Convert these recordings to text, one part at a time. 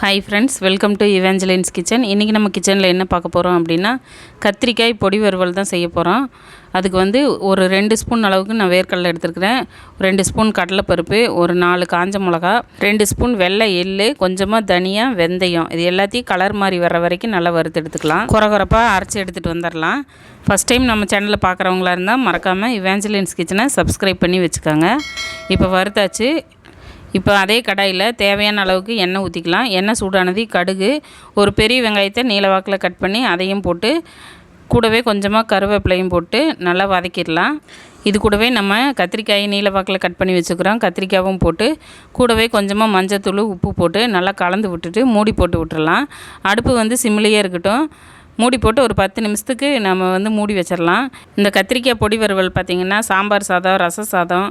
Hi friends welcome to Evangeline's kitchen இன்றைக்கி நம்ம கிச்சனில் என்ன பார்க்க போகிறோம் அப்படின்னா கத்திரிக்காய் பொடி வறுவல் தான் செய்ய போகிறோம் அதுக்கு வந்து ஒரு ரெண்டு ஸ்பூன் அளவுக்கு நான் வேர்க்கடலை எடுத்துருக்கிறேன். ரெண்டு ஸ்பூன் கடலைப்பருப்பு ஒரு நாலு காஞ்ச மிளகா ரெண்டு ஸ்பூன் வெள்ளை எள்ளு கொஞ்சமாக தனியாக வெந்தயம். இது எல்லாத்தையும் கலர் மாதிரி வர வரைக்கும் நல்லா வறுத்து எடுத்துக்கலாம். குறகுறப்பாக அரைச்சி எடுத்துகிட்டு வந்துடலாம் ஃபஸ்ட் டைம் நம்ம சேனலில் பார்க்குறவங்களா இருந்தால் மறக்காமல் இவாஞ்சலின்ஸ் கிச்சனை சப்ஸ்கிரைப் பண்ணி வச்சுக்கோங்க. இப்போ வறுத்தாச்சு. இப்போ அதே கடாயில் தேவையான அளவுக்கு எண்ணெய் ஊற்றிக்கலாம். எண்ணெய் சூடானது கடுகு ஒரு பெரிய வெங்காயத்தை நீளவாக்கில் கட் பண்ணி அதையும் போட்டு கூடவே கொஞ்சமாக கருவேப்பிலையும் போட்டு நல்லா வதக்கிடலாம். இது கூடவே நம்ம கத்திரிக்காயை நீளவாக்கில் கட் பண்ணி வச்சுக்கிறோம். கத்திரிக்காயும் போட்டு கூடவே கொஞ்சமாக மஞ்சத்தூள் உப்பு போட்டு நல்லா கலந்து விட்டுட்டு மூடி போட்டு விட்டுடலாம் அடுப்பு வந்து சிம்லேயே இருக்கட்டும். மூடி போட்டு ஒரு பத்து நிமிஷத்துக்கு நம்ம வந்து மூடி வச்சிடலாம். இந்த கத்திரிக்காய் பொடி வறுவல் பார்த்திங்கன்னா சாம்பார் சாதம் ரச சாதம்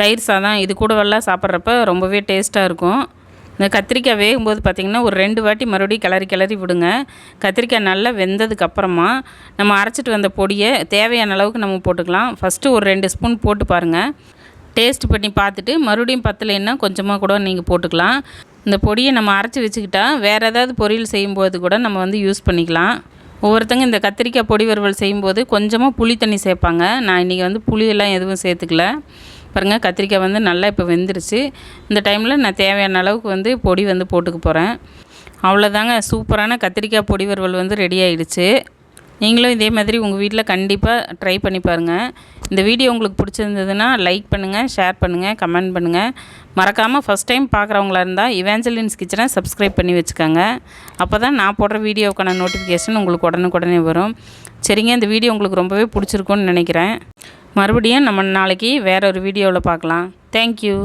தயிர் சாதம் இது கூடவெல்லாம் சாப்பிட்றப்ப ரொம்பவே டேஸ்ட்டாக இருக்கும். இந்த கத்திரிக்காய் வேகும்போது பார்த்திங்கன்னா ஒரு ரெண்டு வாட்டி மறுபடியும் கிளறி கிளறி விடுங்க. கத்திரிக்காய் நல்லா வெந்ததுக்கப்புறமா நம்ம அரைச்சிட்டு வந்த பொடியை தேவையான அளவுக்கு நம்ம போட்டுக்கலாம். ஃபஸ்ட்டு ஒரு ரெண்டு ஸ்பூன் போட்டு பாருங்கள் டேஸ்ட் பண்ணி பார்த்துட்டு மறுபடியும் பத்தலைன்னா கொஞ்சமாக கூட நீங்கள் போட்டுக்கலாம். இந்த பொடியை நம்ம அரைச்சி வச்சுக்கிட்டா வேறு ஏதாவது பொரியல் செய்யும்போது கூட நம்ம வந்து யூஸ் பண்ணிக்கலாம். ஒவ்வொருத்தங்க இந்த கத்திரிக்காய் பொடி வறுவல் செய்யும்போது கொஞ்சமாக புளி தண்ணி சேர்ப்பாங்க. நான் இன்றைக்கி வந்து புளியெல்லாம் எதுவும் சேர்த்துக்கல. பாருங்கள் கத்திரிக்காய் வந்து நல்லா இப்போ வெந்துருச்சு. இந்த டைமில் நான் தேவையான அளவுக்கு வந்து பொடி வந்து போட்டுக்க போகிறேன் அவ்வளோதாங்க சூப்பரான கத்திரிக்காய் பொடி வறுவல் வந்து ரெடி ஆகிடுச்சு நீங்களும் இதே மாதிரி உங்கள் வீட்டில் கண்டிப்பாக ட்ரை பண்ணி பாருங்கள் இந்த வீடியோ உங்களுக்கு பிடிச்சிருந்ததுன்னா லைக் பண்ணுங்கள் ஷேர் பண்ணுங்கள் கமெண்ட் பண்ணுங்கள் மறக்காமல் ஃபஸ்ட் டைம் பார்க்குறவங்களா இருந்தால் இவாஞ்சலின்ஸ் கிச்சனை சப்ஸ்கிரைப் பண்ணி வச்சுக்கோங்க. அப்போ தான் நான் போடுற வீடியோவுக்கான நோட்டிஃபிகேஷன் உங்களுக்கு உடனுக்குடனே வரும். சரிங்க இந்த வீடியோ உங்களுக்கு ரொம்பவே பிடிச்சிருக்குன்னு நினைக்கிறேன். மறுபடியும் நம்ம நாளைக்கு வேற ஒரு வீடியோவில் பார்க்கலாம் தேங்க்யூ